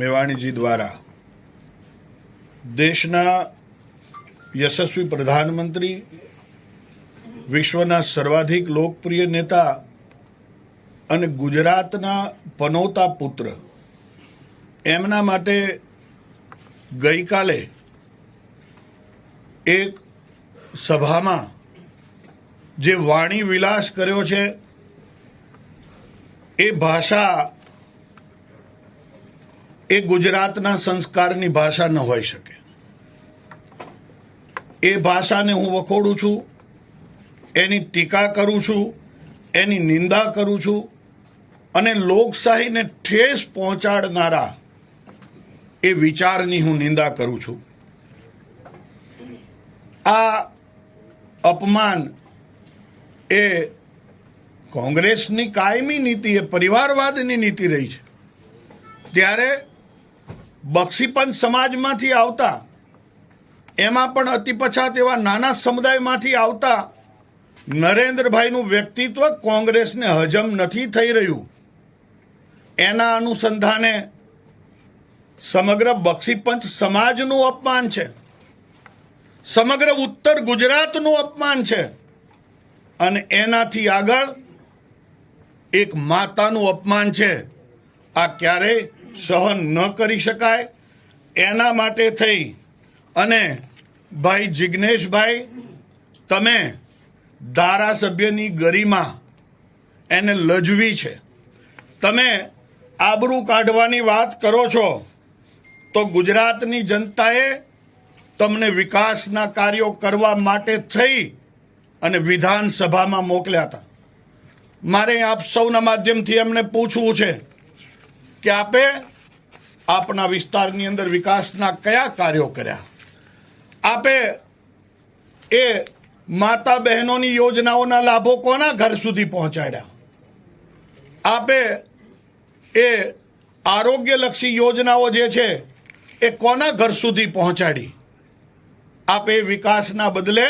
મેવાણીજી દ્વારા દેશના યશસ્વી પ્રધાનમંત્રી, વિશ્વના સર્વાધિક લોકપ્રિય નેતા અને ગુજરાતના પનોતા પુત્ર. એમના માટે ગઈકાલે એક સભામાં જે વાણી વિલાસ કર્યો છે, એ ભાષા એ ગુજરાતના સંસ્કારની ભાષા ન હોઈ શકે. એ ભાષાને હું વખોડું છું, એની ટીકા કરું છું, એની નિંદા કરું છું, અને લોકશાહીને ઠેસ પહોંચાડનારા એ વિચારની હું નિંદા કરું છું. આ અપમાન એ કોંગ્રેસની કાયમી નીતિ, એ પરિવારવાદની નીતિ રહી છે. ત્યારે બક્ષીપંચ સમાજમાંથી આવતા, એમાં પણ અતિ પછાત એવા નાના સમુદાયમાંથી આવતા નરેન્દ્રભાઈનું વ્યક્તિત્વ કોંગ્રેસને હજમ નથી થઈ રહ્યું. એના અનુસંધાને સમગ્ર બક્ષીપંચ સમાજનું અપમાન છે. સમગ્ર ઉત્તર ગુજરાતનું અપમાન છે. અને એનાથી આગળ એક માતાનું અપમાન છે. આ ક્યારેય સહન ન કરી શકાય. એના માટે થઈ અને ભાઈ જિજ્ઞેશભાઈ તમે ધારાસભ્યની ગરિમા એને લજવી છે. તમે આબરૂ કાઢવાની વાત કરો છો, તો ગુજરાતની જનતાએ તમને વિકાસના કાર્યો કરવા માટે થઈ અને વિધાનસભામાં મોકલ્યા હતા. મારે આપ સૌના માધ્યમથી એમને પૂછવું છે કે આપે આપના વિસ્તારની અંદર વિકાસના કયા કાર્યો કર્યા? આપે એ માતા બહેનોની યોજનાઓના લાભો કોના ઘર સુધી પહોંચાડ્યા? આપે એ આરોગ્યલક્ષી યોજનાઓ જે છે, એ કોના ઘર સુધી પહોંચાડી? આપે વિકાસના બદલે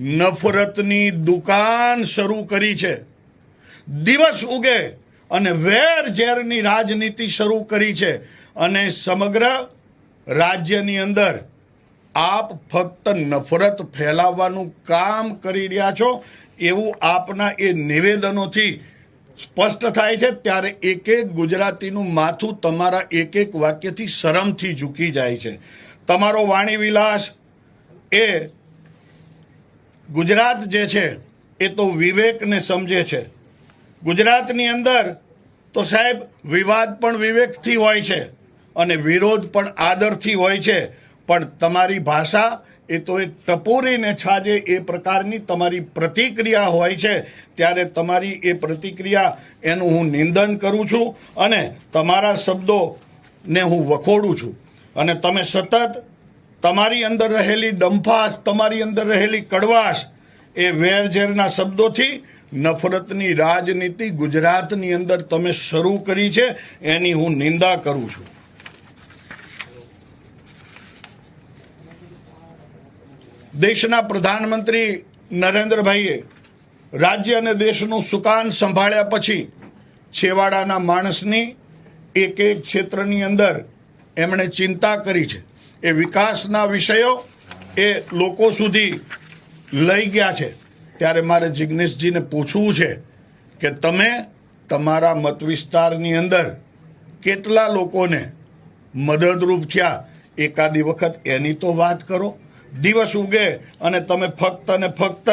નફરતની દુકાન શરૂ કરી છે. દિવસ ઉગે અને વેર ઝેરની રાજનીતિ શરૂ કરી છે. અને સમગ્ર રાજ્યની અંદર આપ ફક્ત નફરત ફેલાવવાનું કામ કરી રહ્યા છો એવું આપના એ નિવેદનોથી સ્પષ્ટ થાય છે. ત્યારે એક એક ગુજરાતીનું માથું તમારા એક એક વાક્યથી શરમથી ઝૂકી જાય છે. તમારો વાણી વિલાસ એ ગુજરાત જે છે, એ તો વિવેકને સમજે છે. ગુજરાતની અંદર તો સાહેબ, વિવાદ પણ વિવેકથી હોય છે અને વિરોધ પણ આદરથી હોય છે. પણ તમારી ભાષા એ તો એક ટપોરીને છાજે એ પ્રકારની તમારી પ્રતિક્રિયા હોય છે. ત્યારે તમારી એ પ્રતિક્રિયા એનું હું નિંદન કરું છું અને તમારા શબ્દોને હું વખોડું છું. અને તમે સતત તમારી અંદર રહેલી ડંફાશ તમારી અંદર રહેલી કડવાશ એ વેરઝેરના શબ્દોથી નફરતની રાજનીતિ ગુજરાતની અંદર તમે શરૂ કરી છે, એની હું નિંદા કરું છું. દેશના પ્રધાનમંત્રી નરેન્દ્રભાઈએ રાજ્ય અને દેશનું સુકાન સંભાળ્યા પછી છેવાડાના માણસની એક એક ક્ષેત્રની અંદર એમણે ચિંતા કરી છે. એ વિકાસના વિષયો એ લોકો સુધી લઈ ગયા છે. ત્યારે મારે જિજ્ઞેશજીને પૂછવું છે કે તમે તમારા મત વિસ્તારની અંદર કેટલા લોકોને મદદરૂપ થયા? એકાદી વખત એની તો વાત કરો. દિવસ ઉગે અને તમે ફક્ત અને ફક્ત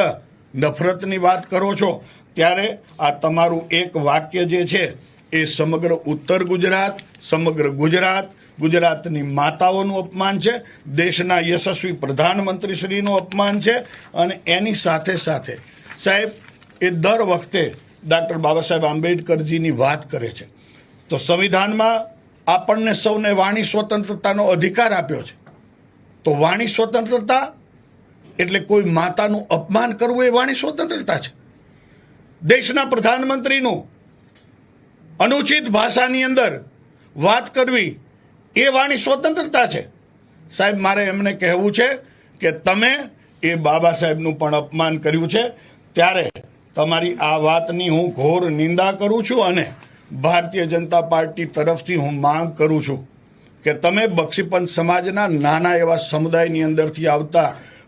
નફરતની વાત કરો છો. ત્યારે આ તમારું એક વાક્ય જે છે એ સમગ્ર ઉત્તર ગુજરાત, સમગ્ર ગુજરાત, ગુજરાતની માતાઓનું અપમાન છે, દેશના યશસ્વી પ્રધાનમંત્રીશ્રીનું અપમાન છે, અને એની સાથે સાથે સાહેબ, એ દર વખતે ડૉક્ટર બાબા સાહેબ આંબેડકરજીની વાત કરે છે. તો સંવિધાનમાં આપણને સૌને વાણી સ્વતંત્રતાનો અધિકાર આપ્યો છે. તો વાણી સ્વતંત્રતા એટલે કોઈ માતાનું અપમાન કરવું એ વાણી સ્વતંત્રતા છે. દેશના પ્રધાનમંત્રીનું અનુચિત ભાષાની અંદર વાત કરવી એ વાણી સ્વતંત્રતા છે. સાહેબ, મારે એમને કહેવું છે કે તમે એ બાબા સાહેબનું પણ અપમાન કર્યું છે. ત્યારે તમારી આ વાતની હું ઘોર નિંદા કરું છું અને ભારતીય જનતા પાર્ટી તરફથી હું માંગ કરું છું કે તમે બક્ષીપંચ સમાજના નાના એવા સમુદાયની અંદરથી આવતા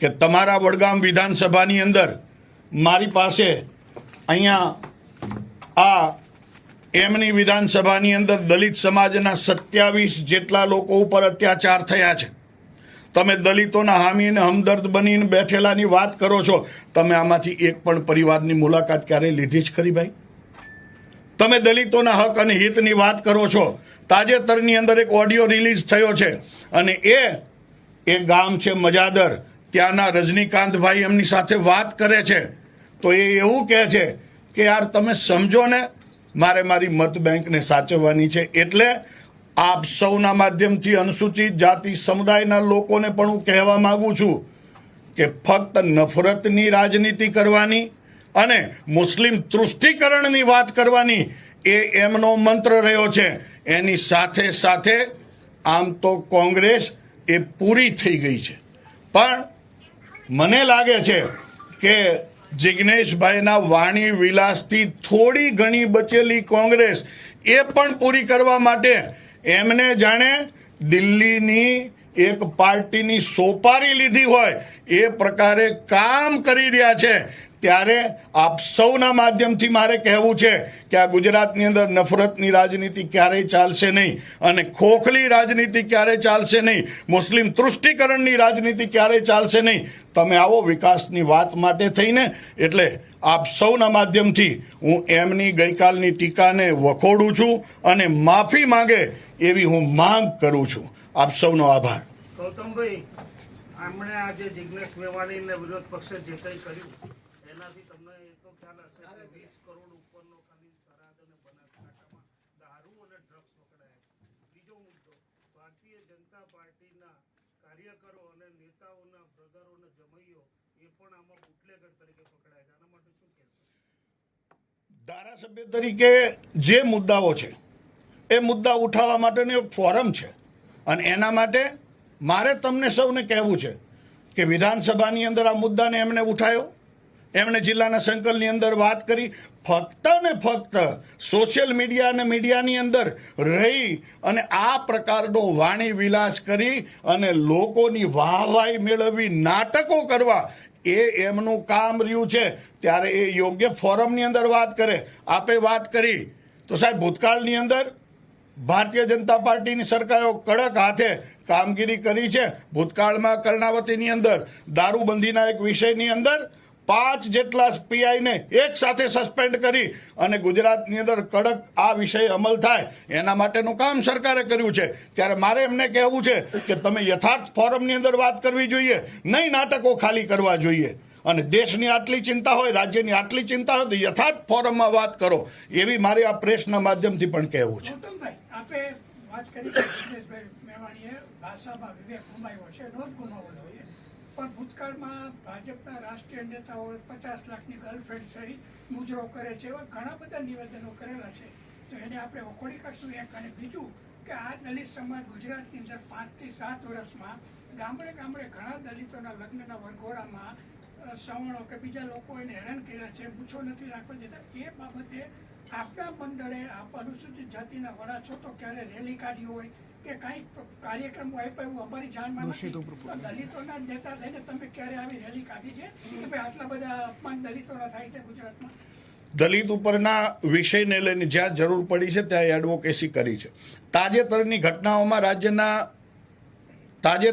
કે તમારા વડગામ વિધાનસભાની અંદર મારી પાસે અહીંયા આ એમની વિધાનસભાની અંદર દલિત સમાજના સત્યાવીસ જેટલા લોકો ઉપર અત્યાચાર થયા છે. તમે દલિતોના હામીને હમદર્દ બનીને બેઠેલાની વાત કરો છો. તમે આમાંથી એક પણ પરિવારની મુલાકાત ક્યારેય લીધી જ ખરી ભાઈ? તમે દલિતોના હક અને હિતની વાત કરો છો. તાજેતરની અંદર એક ઓડિયો રિલીઝ થયો છે. અને એ એ ગામ છે મજાદર. ત્યાંના રજનીકાંતભાઈ એમની સાથે વાત કરે છે, તો એ એવું કહે છે કે, યાર, તમે સમજો ને, મારે મારી મત બેંકને સાચવવાની છે. એટલે આપ સૌના માધ્યમથી અનુસૂચિત જાતિ સમુદાયના લોકોને પણ હું કહેવા માગું છું કે, ફક્ત નફરતની રાજનીતિ કરવાની અને મુસ્લિમ તૃષ્ટિકરણની વાત કરવાની એ એમનો મંત્ર રહ્યો છે. એની સાથે સાથે આમ તો કોંગ્રેસ એ પૂરી થઈ ગઈ છે. પણ મને લાગે છે કે જિજ્ઞેશભાઈના વાણી વિલાસથી થોડી ઘણી બચેલી કોંગ્રેસ એ પણ પૂરી કરવા માટે એમને જાણે દિલ્હીની એક પાર્ટીની સોપારી લીધી હોય એ પ્રકારે કામ કરી રહ્યા છે. ત્યારે આપ સૌના માધ્યમથી મારે કહેવું છે કે આ ગુજરાતની અંદર નફરતની રાજનીતિ ક્યારેય ચાલશે નહીં અને ખોખલી રાજનીતિ ક્યારેય ચાલશે નહીં. મુસ્લિમ તૃષ્ટિકરણની રાજનીતિ ક્યારેય ચાલશે નહીં. તમે આવો વિકાસની વાત માટે થઈને, એટલે આપ સૌના માધ્યમથી હું એમની ગઈકાલની ટીકાને વખોડું છું અને માફી માંગે એવી હું માંગ કરું છું. આપ સૌનો આભાર. ગૌતમભાઈ આજે જિજ્ઞેશ મેવાણીને વિરોધ પક્ષે જે કંઈ કર્યું એનાથી તમને એ તો ખ્યાલ હશે કે વીસ કરોડ ઉપરનો ખાલી થરાદ અને બનાસકાંઠામાં દારૂ અને ડ્રગ્સ પકડાયા બીજો મુદ્દો ભારતીય જનતા પાર્ટીના કાર્યકરો અને નેતાઓના બ્રદરો જમૈયો એ પણ આમાં બુટલેગર તરીકે પકડાય છે. આના માટે શું કહેશો? ધારાસભ્ય તરીકે જે મુદ્દાઓ છે, એ મુદ્દા ઉઠાવવા માટેનું એક ફોરમ છે. અને એના માટે મારે તમને સૌને કહેવું છે કે વિધાનસભાની અંદર આ મુદ્દાને એમણે ઉઠાયો. એમણે જિલ્લાના સંકલની અંદર વાત કરી. ફક્ત ને ફક્ત સોશિયલ મીડિયા અને મીડિયાની અંદર રહી અને આ પ્રકારનો વાણી વિલાસ કરી અને લોકોની વાહવાઈ મેળવવી, નાટકો કરવા, એ એમનું કામ રહ્યું છે. ત્યારે એ યોગ્ય ફોરમની અંદર વાત કરે. આપે વાત કરી. તો સાહેબ, ભૂતકાળની અંદર ભારતીય જનતા પાર્ટીની સરકારો કડક હાથે કામગીરી કરી છે. ભૂતકાળમાં કર્ણાવતીની અંદર દારૂબંધીના એક વિષયની અંદર પાંચ જેટલા પીઆઈને એક સાથે સસ્પેન્ડ કરી અને ગુજરાતની અંદર કડક આ વિષય અમલ થાય, એના માટેનું કામ સરકારે કર્યું છે. ત્યારે મારે એમને કહેવું છે કે તમે યથાર્થ ફોરમની અંદર વાત કરવી જોઈએ, નહીં નાટકો ખાલી કરવા જોઈએ. અને દેશની આટલી ચિંતા હોય, રાજ્યની આટલી ચિંતા હોય, તો યથાર્થ ફોરમમાં વાત કરો. એવી મારે આ પ્રેસના માધ્યમથી પણ કહેવું છે. આપે વાત કરી ભાષામાં વિવેક છે. પણ ભૂતકાળમાં ભાજપના રાષ્ટ્રીય નેતાઓએ પચાસ લાખની ગર્લફ્રેન્ડ સહિત મુજરો કરે છે એવા ઘણા બધા નિવેદનો કરેલા છે. તો એને આપણે ઓખોડી કાઢશું એક અને બીજું કે આ દલિત સમાજ ગુજરાતની અંદર પાંચથી સાત વર્ષમાં ગામડે ગામડે ઘણા દલિતોના લગ્નના વરઘોડામાં સવર્ણો કે બીજા લોકો એને હેરાન કર્યા છે પૂછો નથી રાખવા દેતા. એ બાબતે આપણા મંડળે અનુસૂચિત જાતિના વડા છો તો ક્યારે રેલી કાઢી હોય કે કાંઈ કાર્યક્રમ આપ્યા એવું અમારી જાણમાં નથી. તો દલિતોના નેતા થઈને તમે ક્યારે આવી રેલી કાઢી છે? કે ભાઈ આટલા બધા અપમાન દલિતોના થાય છે ગુજરાતમાં? દલિત ઉપરના વિષયને લઈને જ્યાં જરૂર પડી છે ત્યાં એડવોકેસી કરી છે. તાજેતરની ઘટનાઓમાં રાજ્યના તાજેતર